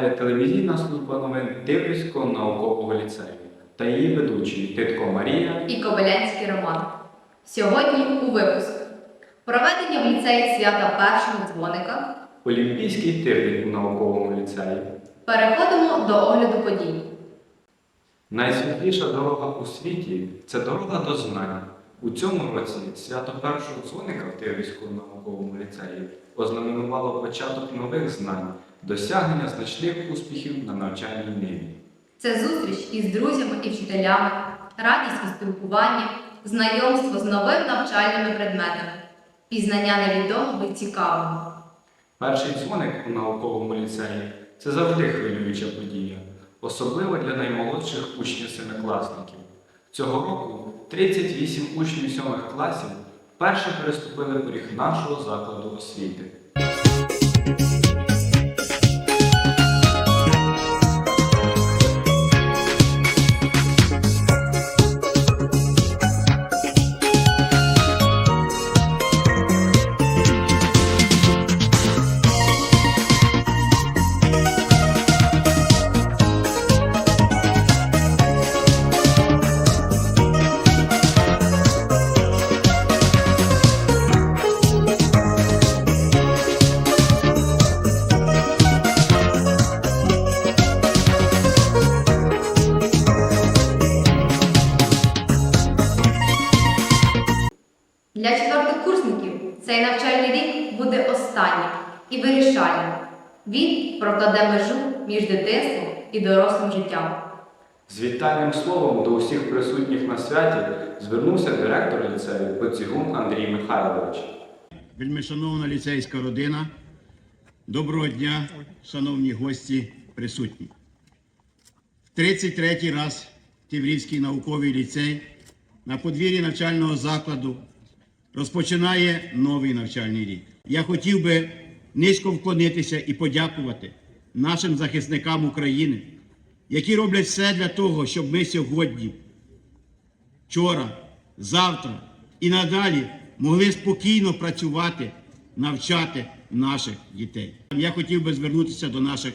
вітає телевізійна служба новин Тиврівського наукового ліцею та її ведучі Титко Марія. і Кобилянський Роман. Сьогодні у випуску проведення в ліцеї свята першого дзвоника. Олімпійський тиждень у науковому ліцеї. Переходимо до огляду подій. Найсвітліша дорога у світі це дорога до знань. У цьому році свято першого дзвоника в Тиврівському науковому ліцеї ознаменувало початок нових знань, досягнення значних успіхів на навчальній ниві. Це зустріч із друзями і вчителями, радість радісне спілкування, знайомство з новими навчальними предметами, пізнання невідомого і цікавого. Перший дзвоник у науковому ліцеї це завжди хвилююча подія, особливо для наймолодших учнів семикласників. Цього року 38 учнів сьомих класів вперше переступили поріг нашого закладу освіти. Він прокладе межу між дитинством і дорослим життям. З вітальним словом до усіх присутніх на святі звернувся директор ліцею Поцігун Андрій Михайлович. Вельмишановна ліцейська родина, доброго дня, шановні гості присутні. В 33-й раз Тиврівський науковий ліцей на подвір'ї навчального закладу розпочинає новий навчальний рік. Я хотів би низько вклонитися і подякувати нашим захисникам України, які роблять все для того, щоб ми сьогодні вчора, завтра і надалі могли спокійно працювати, навчати наших дітей. Я хотів би звернутися до наших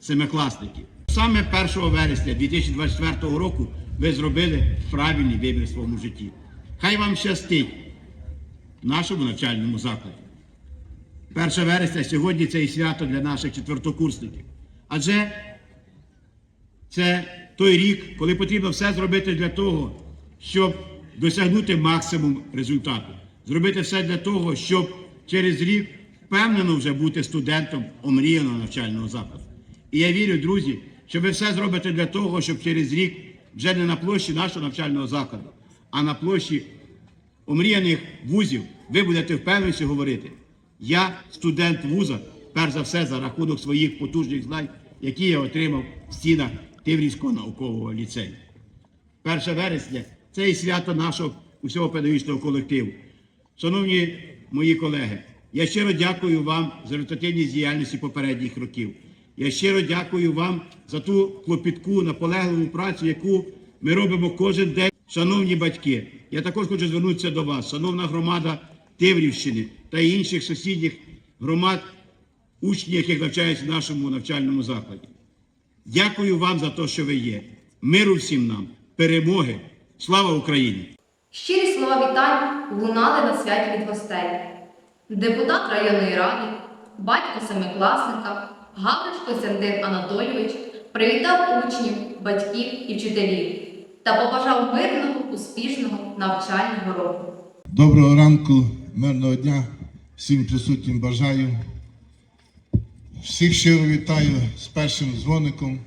семикласників. Саме 1 вересня 2024 року ви зробили правильний вибір в своєму житті. Хай вам щастить в нашому навчальному закладі. 1 вересня сьогодні це і свято для наших четвертокурсників. Адже це той рік, коли потрібно все зробити для того, щоб досягнути максимум результату. Зробити все для того, щоб через рік впевнено вже бути студентом омріяного навчального закладу. І я вірю, друзі, що ви все зробите для того, щоб через рік вже не на площі нашого навчального закладу, а на площі омріяних вузів ви будете впевненості говорити. Я студент вуза, перш за все, за рахунок своїх потужних знань, які я отримав в стінах Тиврівського наукового ліцею. 1 вересня це і свято нашого усього педагогічного колективу. Шановні мої колеги, я щиро дякую вам за результативність діяльності попередніх років. Я щиро дякую вам за ту клопітку, наполегливу працю, яку ми робимо кожен день. Шановні батьки, я також хочу звернутися до вас, шановна громада Тиврівщини та інших сусідніх громад, учнів, яких навчаються в нашому навчальному закладі. Дякую вам за те, що ви є. Миру всім нам, перемоги. Слава Україні! Щирі слова вітань лунали на святі від гостей. Депутат районної ради, батько семикласника, Гавриш Костянтин Анатолійович привітав учнів, батьків і вчителів та побажав мирного, успішного навчального року. Доброго ранку, мирного дня, всім присутнім бажаю. Всіх щиро вітаю з першим дзвоником.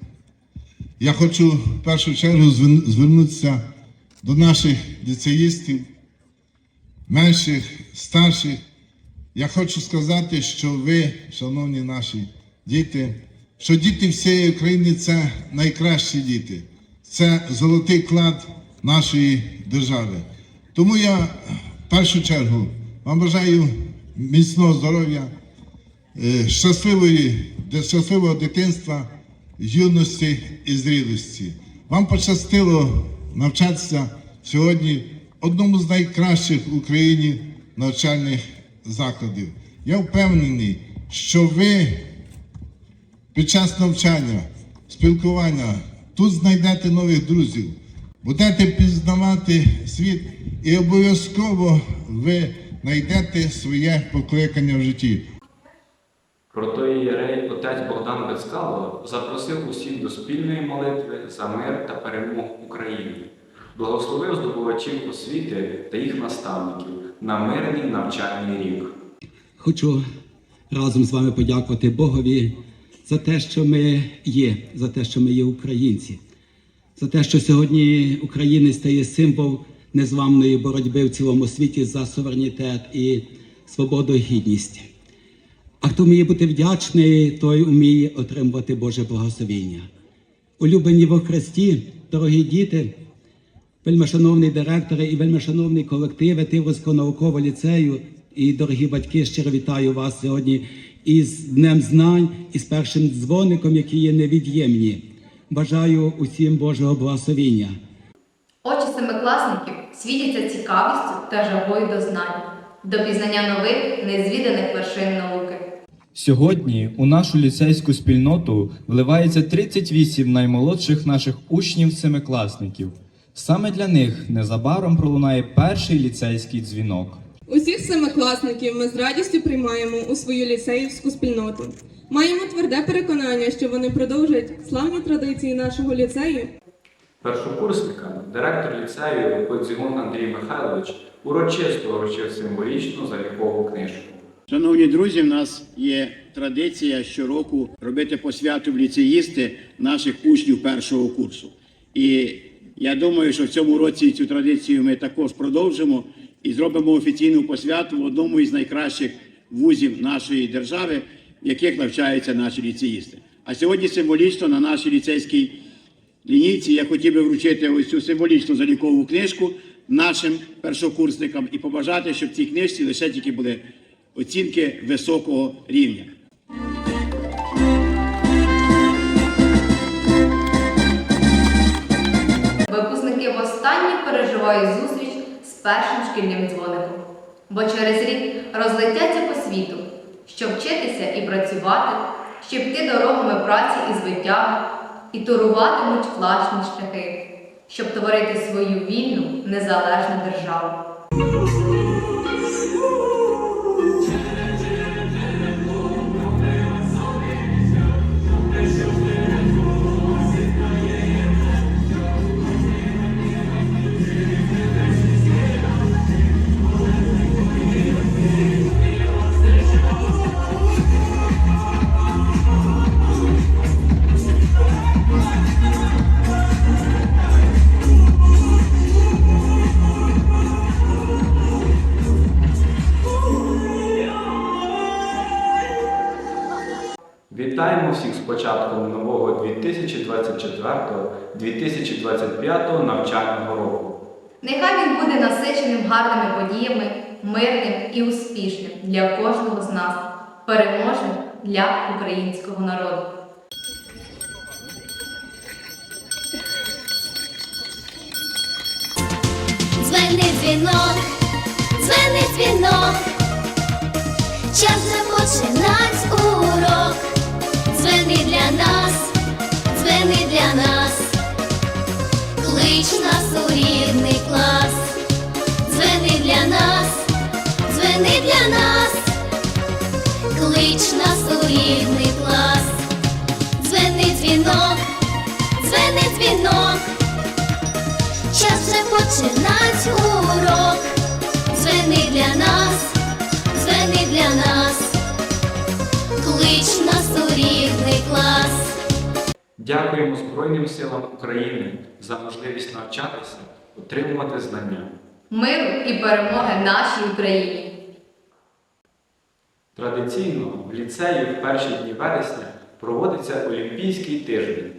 Я хочу в першу чергу звернутися до наших ліцеїстів, менших, старших. Я хочу сказати, що ви, шановні наші діти, що діти всієї України це найкращі діти, це золотий клад нашої держави. Тому я в першу чергу вам бажаю міцного здоров'я, е, щасливої, щасливого дитинства, юності і зрілості. Вам пощастило навчатися сьогодні одному з найкращих в Україні навчальних закладів. Я впевнений, що ви під час навчання, спілкування. Тут знайдете нових друзів, будете пізнавати світ і обов'язково ви знайдете своє покликання в житті. Протоієрей отець Богдан Бецкало запросив усіх до спільної молитви за мир та перемогу України, благословив здобувачів освіти та їх наставників на мирний навчальний рік. Хочу разом з вами подякувати Богові за те, що ми є, за те, що ми є українці, за те, що сьогодні України стає символ незламної боротьби в цілому світі за суверенітет і свободу і гідність. А хто вміє бути вдячний, той вміє отримувати Боже благословіння. Улюблені во Христі, дорогі діти, Вельмишановний директоре і вельмишановний колективи Тиврівського наукового ліцею і дорогі батьки, щиро вітаю вас сьогодні із Днем Знань і з першим дзвоником, які є невід'ємні. Бажаю усім Божого благословіння. Очі семикласників світяться цікавістю та жагою до знань, до пізнання нових незвіданих вершин науки. Сьогодні у нашу ліцейську спільноту вливається 38 наймолодших наших учнів-семикласників. Саме для них незабаром пролунає перший ліцейський дзвінок. Усіх семикласників ми з радістю приймаємо у свою ліцеївську спільноту. Маємо тверде переконання, що вони продовжать славні традиції нашого ліцею Першокурсникам директор ліцею Подзігун Андрій Михайлович урочисто вручив символічну залікову книжку. Шановні друзі, в нас є традиція щороку робити посвяту в ліцеїсти наших учнів першого курсу. І я думаю, що в цьому році цю традицію ми також продовжимо і зробимо офіційну посвяту в одному із найкращих вузів нашої держави, в яких навчаються наші ліцеїсти. А сьогодні символічно на нашій ліцейській лінійці я хотів би вручити ось цю символічну залікову книжку нашим першокурсникам і побажати, щоб в цій книжці лише тільки були оцінки високого рівня. Випускники востаннє переживають зустріч першим шкільним дзвоником, бо через рік розлетяться по світу, щоб вчитися і працювати, щоб йти дорогами праці і звитяги, і туруватимуть власні шляхи, щоб творити свою вільну незалежну державу. 2024-2025 навчального року. Нехай він буде насиченим гарними подіями, мирним і успішним для кожного з нас, переможним для українського народу. Дзвени дзвінок, дзвени дзвінок, час вже починать урок. Дзвени для нас, нас, клич нас у рідний клас. Дзвени для нас, дзвени для нас, клич нас у рідний клас. Дзвени дзвінок, дзвени дзвінок. Час вже починать урок. Дзвени для нас, дзвени для нас, клич нас у рідний клас. Дякуємо Збройним силам України за можливість навчатися, отримувати знання. Миру і перемоги нашій Україні! Традиційно в ліцеї в перші дні вересня проводиться Олімпійський тиждень.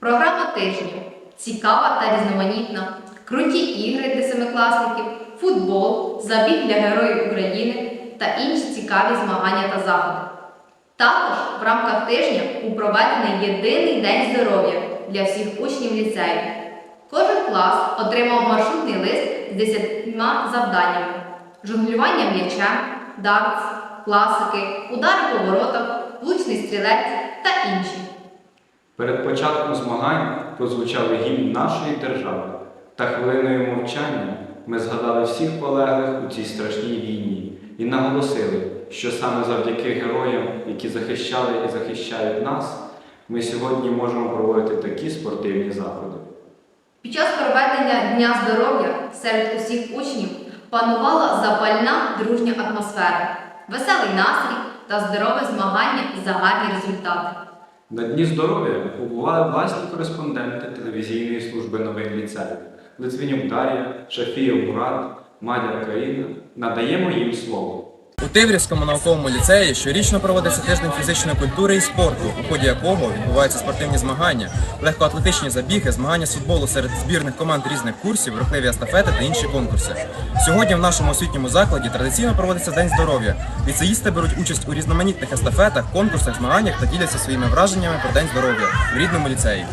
Програма тижню цікава та різноманітна, круті ігри для семикласників, футбол, забіг для героїв України та інші цікаві змагання та заходи. Також в рамках тижня був проведений єдиний день здоров'я для всіх учнів ліцею. Кожен клас отримав маршрутний лист з 10 завданнями: жонглювання м'ячем, дартс, класики, удари по воротах, влучний стрілець, та інші. Перед початком змагань прозвучали гімн нашої держави, та хвилиною мовчання ми згадали всіх полеглих у цій страшній війні і наголосили, що саме завдяки героям, які захищали і захищають нас, ми сьогодні можемо проводити такі спортивні заходи. Під час проведення Дня здоров'я серед усіх учнів панувала запальна дружня атмосфера, веселий настрій та здорове змагання за гарні результати. На Дні здоров'я побували власні кореспонденти телевізійної служби новин ліцею Литвинюк Дар'я, Шафієв Мурат, Мадяр Каріна. Надаємо їм слово. У Тиврівському науковому ліцеї щорічно проводиться тиждень фізичної культури і спорту, у ході якого відбуваються спортивні змагання, легкоатлетичні забіги, змагання з футболу серед збірних команд різних курсів, рухливі естафети та інші конкурси. Сьогодні в нашому освітньому закладі традиційно проводиться День здоров'я. Ліцеїсти беруть участь у різноманітних естафетах, конкурсах, змаганнях та діляться своїми враженнями про День здоров'я в рідному ліцеї.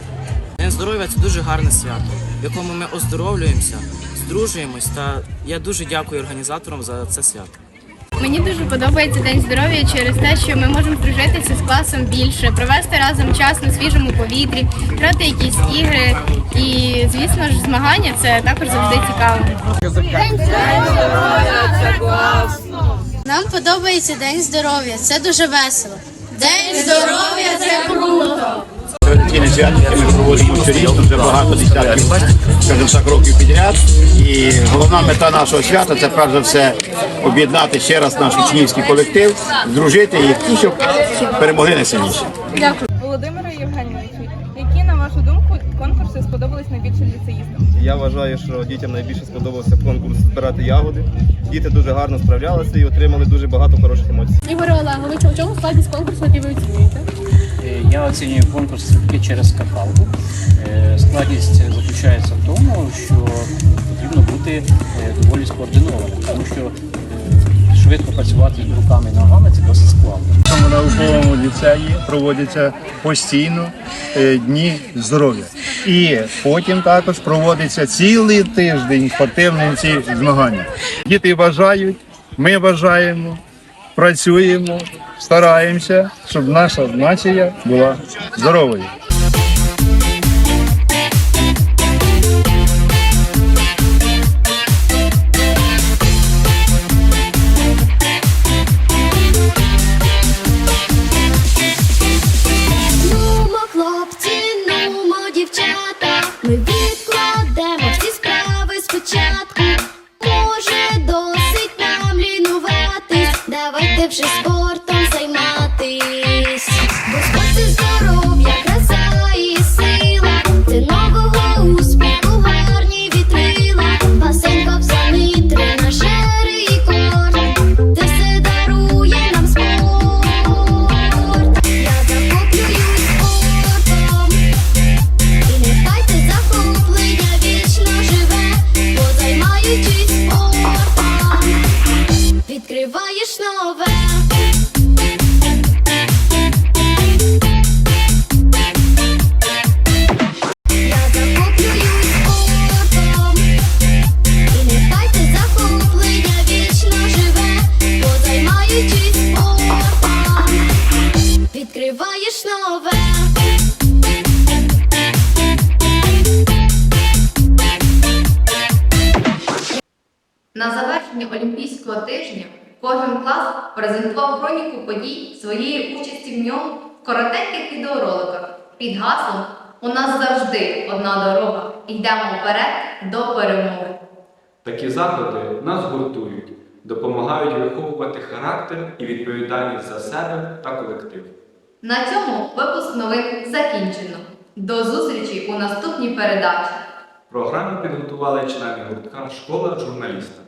День здоров'я це дуже гарне свято, в якому ми оздоровлюємося, здружуємось. Та я дуже дякую організаторам за це свято. Мені дуже подобається День здоров'я через те, що ми можемо дружитися з класом більше, провести разом час на свіжому повітрі, грати якісь ігри. І, звісно ж, змагання це також завжди цікаво. Це класно. Нам подобається День здоров'я. Це дуже весело. День здоров'я це круто. Традиційне свято, яке ми проводимо щорічно, вже багато десятків, скажімо так, років підряд. І головна мета нашого свята це перш за все об'єднати ще раз наш учнівський колектив, здружити їх, і щоб перемогли найсильніші. Володимире Євгенійовичу, які, на вашу думку, конкурси сподобались найбільше ліцеїстам? Я вважаю, що дітям найбільше сподобався конкурс збирати ягоди. Діти дуже гарно справлялися і отримали дуже багато хороших емоцій. Ігоре Олеговичу, у чому складність конкурсу, який ви оцінюєте? Я оцінюю конкурс тільки через скакалку. Е, Складність заключається в тому, що потрібно бути е, доволі скоординованим, тому що е, швидко працювати руками і ногами це досить складно. В науковому ліцеї проводяться постійно дні здоров'я. І потім також проводиться цілий тиждень спортивні ці змагання. Діти бажають, ми бажаємо, працюємо, стараємося, щоб наша нація була здоровою. Презентував хроніку подій своєї участі в ньому в коротеньких відеороликах під гаслом У нас завжди одна дорога. Йдемо вперед до перемоги. Такі заходи нас гуртують, допомагають виховувати характер і відповідальність за себе та колектив. На цьому випуск новин закінчено. До зустрічі у наступній передачі. Програму підготували члени гуртка Школа журналіста.